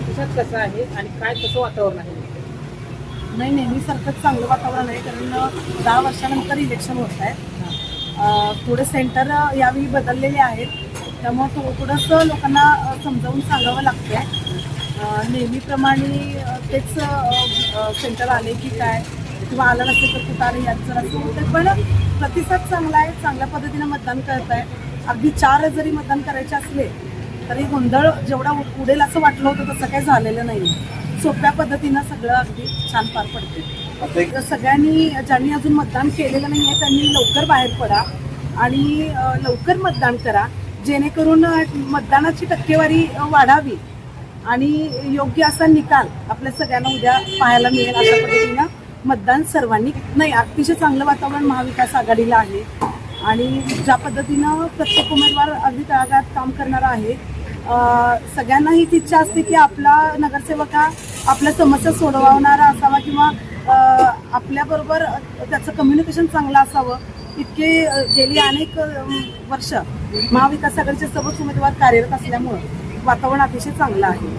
प्रतिसाद कसा आहे आणि काय कसं वातावरण आहे? नाही नेहमीसारखंच चांगलं वातावरण आहे कारण दहा वर्षानंतर इलेक्शन होत आहे थोडं थोडे सेंटर यावेळी बदललेले आहेत. त्यामुळं थो थोडंसं लोकांना समजावून सांगावं लागतं आहे नेहमीप्रमाणे तेच सेंटर आले की काय? किंवा आलं नसेल तर कुठं आलं यात जरा असं होतं पण प्रतिसाद चांगला आहे चांगल्या पद्धतीनं मतदान करत आहे अगदी चार जरी मतदान करायचे असले तरी गोंधळ जेवढा उडेल असं वाटलं होतं तसं काही झालेलं नाही सोप्या पद्धतीनं सगळं अगदी छान पार पडते सगळ्यांनी ज्यांनी अजून मतदान केलेलं नाही आहे त्यांनी लवकर बाहेर पडा आणि लवकर मतदान करा. जेणेकरून मतदानाची टक्केवारी वाढावी आणि योग्य असा निकाल आपल्या सगळ्यांना उद्या पाहायला मिळेल अशा पद्धतीनं. मतदान सर्वांनी नाही अतिशय चांगलं वातावरण महाविकास आघाडीला आहे. आणि ज्या पद्धतीनं प्रत्येक उमेदवार अगदी तळागाळात काम करणारा आहे सगळ्यांना हीच इच्छा असते की आपला नगरसेवक हा आपल्या समस्या सोडवणारा असावा किंवा आपल्याबरोबर त्याचं कम्युनिकेशन चांगलं असावं. इतके गेली अनेक वर्ष महाविकास आघाडीचे सर्वच उमेदवार कार्यरत असल्यामुळं वातावरण अतिशय चांगलं आहे.